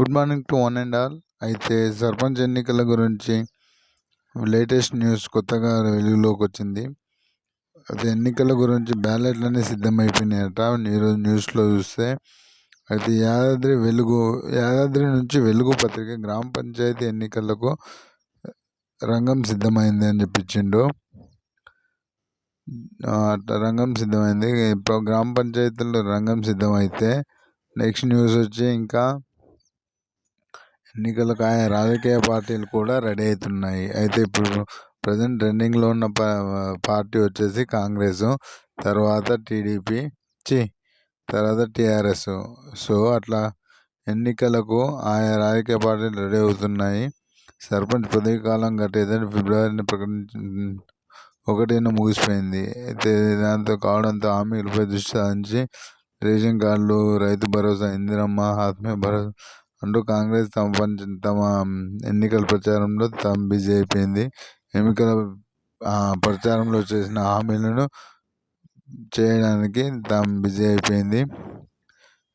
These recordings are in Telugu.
Good morning to one and all. అయితే సర్పంచ్ ఎన్నికల గురించి లేటెస్ట్ న్యూస్ కొత్తగా వెలుగులోకి వచ్చింది. అది ఎన్నికల గురించి బ్యాలెట్లన్నీ సిద్ధమైపోయినాయట. ఈరోజు న్యూస్లో చూస్తే అయితే యాదాద్రి వెలుగు యాదాద్రి నుంచి వెలుగు పత్రిక గ్రామ పంచాయతీ ఎన్నికలకు రంగం సిద్ధమైంది అని చెప్పించిండు. అట్లా రంగం సిద్ధమైంది. ఇప్పుడు గ్రామ పంచాయతీలో రంగం సిద్ధమైతే నెక్స్ట్ న్యూస్ వచ్చి ఇంకా ఎన్నికలకు ఆయా రాజకీయ పార్టీలు కూడా రెడీ అవుతున్నాయి. అయితే ఇప్పుడు ప్రజెంట్ ట్రెండింగ్లో ఉన్న పార్టీ వచ్చేసి కాంగ్రెస్ తర్వాత టీడీపీ చి తర్వాత టీఆర్ఎస్. సో అట్లా ఎన్నికలకు ఆయా రాజకీయ పార్టీలు రెడీ అవుతున్నాయి. సర్పంచ్ పదవి కాలం గట్టేదని ఫిబ్రవరిని ప్రకటించి ఒకటిన ముగిసిపోయింది. అయితే దాంతో కావడంతో హామీలపై దృష్టి సారించి రేషన్ కార్డులు రైతు భరోసా ఇందిరమ్మ ఆత్మీయ భరోసా అంటూ కాంగ్రెస్ తమ పంచ తమ ఎన్నికల ప్రచారంలో తాము బిజీ అయిపోయింది. ఎన్నికల ప్రచారంలో చేసిన హామీలను చేయడానికి తాము బిజీ అయిపోయింది.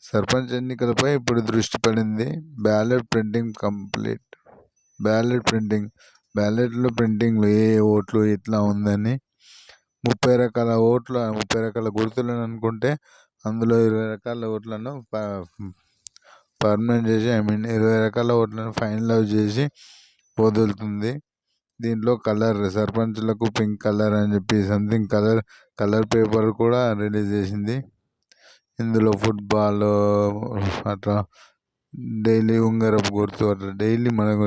సర్పంచ్ ఎన్నికలపై ఇప్పుడు దృష్టి పడింది. Ballot printing complete. Ballot printing. బ్యాలెట్లో ప్రింటింగ్లో ఏ ఓట్లు ఇట్లా ఉందని. ముప్పై రకాల ఓట్ల ముప్పై రకాల గుర్తులను అనుకుంటే అందులో ఇరవై రకాల ఓట్లను పర్మనెంట్ చేసి ఐ మీన్ ఇరవై రకాల ఓట్లను ఫైనలైజ్ చేసి వదులుతుంది. దీంట్లో కలర్ సర్పంచ్లకు పింక్ కలర్ అని చెప్పి సంథింగ్ కలర్ కలర్ పేపర్ కూడా రిలీజ్ చేసింది. ఇందులో ఫుట్బాల్ అట్లా డైలీ ఉంగరపు గుర్తు అట్లా డైలీ మనకు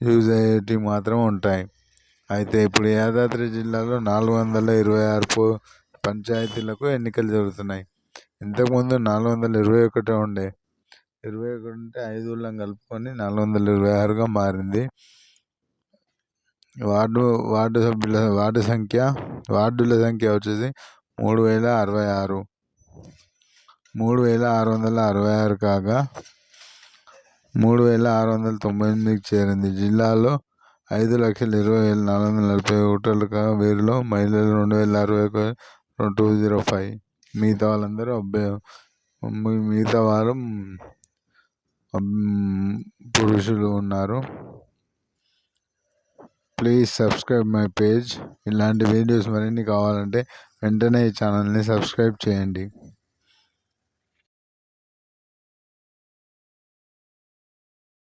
యూజ్ అయ్యేటివి మాత్రం ఉంటాయి. అయితే ఇప్పుడు యాదాద్రి జిల్లాలో నాలుగు వందల ఇరవై ఆరు పంచాయతీలకు ఎన్నికలు జరుగుతున్నాయి. ఇంతకుముందు నాలుగు వందల ఇరవై ఒకటే ఉండే. ఇరవై ఒకటి ఉంటే ఐదు కలుపుకొని నాలుగు వందల ఇరవై ఆరుగా మారింది. వార్డు వార్డు సభ్యుల వార్డు సంఖ్య వార్డుల సంఖ్య వచ్చేసి మూడు వేల అరవై ఆరు మూడు వేల ఆరు వందల అరవై ఆరు కాగా మూడు వేల ఆరు వందల తొంభై ఎనిమిదికి చేరింది. జిల్లాలో ఐదు లక్షల ఇరవై వేల నాలుగు వందల నలభై ఒకటి కాగా వీరిలో మహిళలు రెండు వేల అరవై ఒక టూ జీరో ఫైవ్ మిగతా వాళ్ళందరూ అబ్బాయి మిగతా వారు పురుషులు ఉన్నారు. ప్లీజ్ సబ్స్క్రైబ్ మై పేజ్ ఇలాంటి వీడియోస్ మరిన్ని కావాలంటే వెంటనే ఈ ఛానల్ని సబ్స్క్రైబ్ చేయండి.